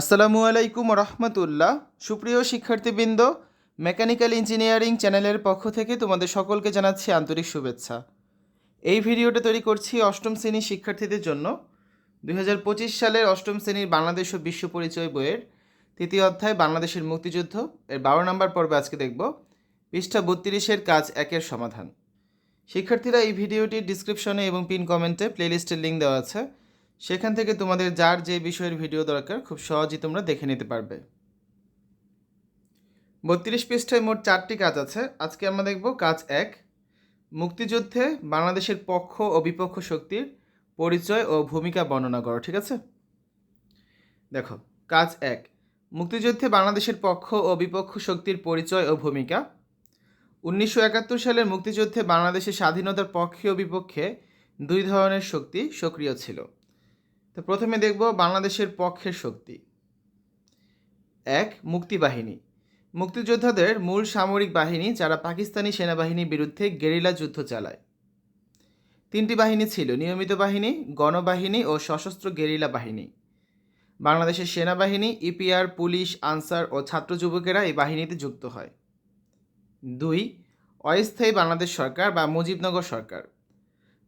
আসসালামু আলাইকুম রহমতুল্লাহ সুপ্রিয় শিক্ষার্থীবৃন্দ, মেকানিক্যাল ইঞ্জিনিয়ারিং চ্যানেলের পক্ষ থেকে তোমাদের সকলকে জানাচ্ছি আন্তরিক শুভেচ্ছা। এই ভিডিওটা তৈরি করছি অষ্টম শ্রেণির শিক্ষার্থীদের জন্য। দু হাজার পঁচিশ সালের অষ্টম শ্রেণির বাংলাদেশ ও বিশ্ব পরিচয় বইয়ের তৃতীয় অধ্যায়, বাংলাদেশের মুক্তিযুদ্ধ। এর বারো নম্বর পর্বে আজকে দেখব। পৃষ্ঠা বত্রিশের কাজ একের সমাধান। শিক্ষার্থীরা এই ভিডিওটির ডিসক্রিপশনে এবং পিন কমেন্টে প্লেলিস্টের লিঙ্ক দেওয়া আছে। সেখান থেকে তোমাদের যার যে বিষয়ের ভিডিও দরকার, খুব সহজেই তোমরা দেখে নিতে পারবে। বত্রিশ পৃষ্ঠায় মোট চারটি কাজ আছে। আজকে আমরা দেখব কাজ এক, মুক্তিযুদ্ধে বাংলাদেশের পক্ষ ও বিপক্ষ শক্তির পরিচয় ও ভূমিকা বর্ণনা করো, ঠিক আছে? দেখো, কাজ এক, মুক্তিযুদ্ধে বাংলাদেশের পক্ষ ও বিপক্ষ শক্তির পরিচয় ও ভূমিকা। উনিশশো একাত্তর সালের মুক্তিযুদ্ধে বাংলাদেশের স্বাধীনতার পক্ষে ও বিপক্ষে দুই ধরনের শক্তি সক্রিয় ছিল। তো প্রথমে দেখব বাংলাদেশের পক্ষের শক্তি। এক, মুক্তিবাহিনী। মুক্তিযোদ্ধাদের মূল সামরিক বাহিনী যারা পাকিস্তানি সেনাবাহিনীর বিরুদ্ধে গেরিলা যুদ্ধ চালায়। তিনটি বাহিনী ছিল, নিয়মিত বাহিনী, গণবাহিনী ও সশস্ত্র গেরিলা বাহিনী। বাংলাদেশের সেনাবাহিনী, ইপিআর, পুলিশ, আনসার ও ছাত্র যুবকেরা এই বাহিনীতে যুক্ত হয়। দুই, অস্থায়ী বাংলাদেশ সরকার বা মুজিবনগর সরকার।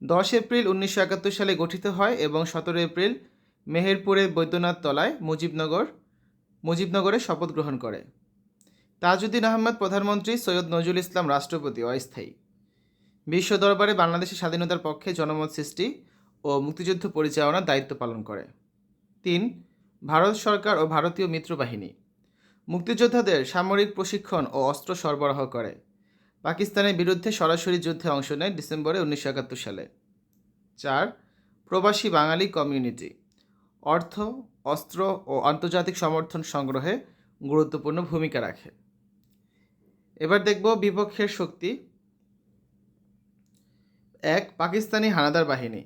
দশ এপ্রিল উনিশশো একাত্তর সালে গঠিত হয় এবং সতেরো এপ্রিল মেহেরপুরের বৈদ্যনাথ তলায় মুজিবনগর, মুজিবনগরে শপথ গ্রহণ করে। তাজউদ্দিন আহমদ প্রধানমন্ত্রী, সৈয়দ নজরুল ইসলাম রাষ্ট্রপতি, অস্থায়ী। বিশ্ব দরবারে বাংলাদেশের স্বাধীনতার পক্ষে জনমত সৃষ্টি ও মুক্তিযুদ্ধ পরিচালনার দায়িত্ব পালন করে। তিন, ভারত সরকার ও ভারতীয় মিত্রবাহিনী। মুক্তিযোদ্ধাদের সামরিক প্রশিক্ষণ ও অস্ত্র সরবরাহ করে। পাকিস্তানের বিরুদ্ধে সরাসরি যুদ্ধে অংশ নেয় ডিসেম্বরে উনিশশো একাত্তর সালে। চার, প্রবাসী বাঙালি কমিউনিটি। অর্থ, অস্ত্র ও আন্তর্জাতিক সমর্থন সংগ্রহে গুরুত্বপূর্ণ ভূমিকা রাখে। এবার দেখব বিপক্ষের শক্তি। এক, পাকিস্তানি হানাদার বাহিনী।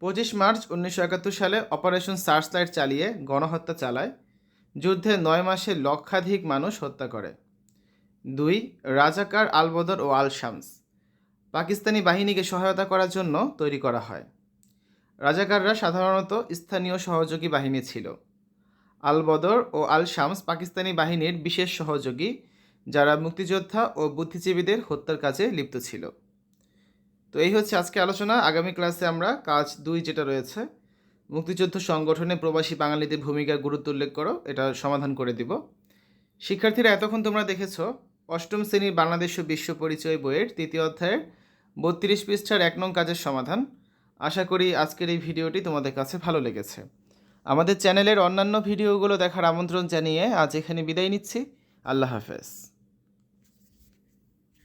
পঁচিশ মার্চ উনিশশো একাত্তর সালে অপারেশন সার্চলাইট চালিয়ে গণহত্যা চালায়। যুদ্ধে নয় মাসে লক্ষাধিক মানুষ হত্যা করে। দুই, রাজাকার আলবদর ও আল শামস পাকিস্তানি বাহিনীকে সহায়তা করার জন্য তৈরি করা হয়। রাজাকাররা সাধারণত স্থানীয় সহযোগী বাহিনী ছিল। আল বদর ও আল শামস পাকিস্তানি বাহিনীর বিশেষ সহযোগী, যারা মুক্তিযোদ্ধা ও বুদ্ধিজীবীদের হত্যার কাজে লিপ্ত ছিল। তো এই হচ্ছে আজকে আলোচনা। আগামী ক্লাসে আমরা কাজ দুই যেটা রয়েছে, মুক্তিযুদ্ধ সংগঠনে প্রবাসী বাঙালিদের ভূমিকার গুরুত্ব উল্লেখ করো, এটা সমাধান করে দিব। শিক্ষার্থীরা এতক্ষণ তোমরা দেখেছ অষ্টম শ্রেণির বাংলাদেশ ও বিশ্ব পরিচয় বইয়ের তৃতীয় অধ্যায়ের বত্রিশ পৃষ্ঠার এক নং কাজের সমাধান। আশা করি আজকের এই ভিডিওটি তোমাদের কাছে ভালো লেগেছে। আমাদের চ্যানেলের অন্যান্য ভিডিওগুলো দেখার আমন্ত্রণ জানিয়ে আজ এখানে বিদায় নিচ্ছি। আল্লাহ হাফেজ।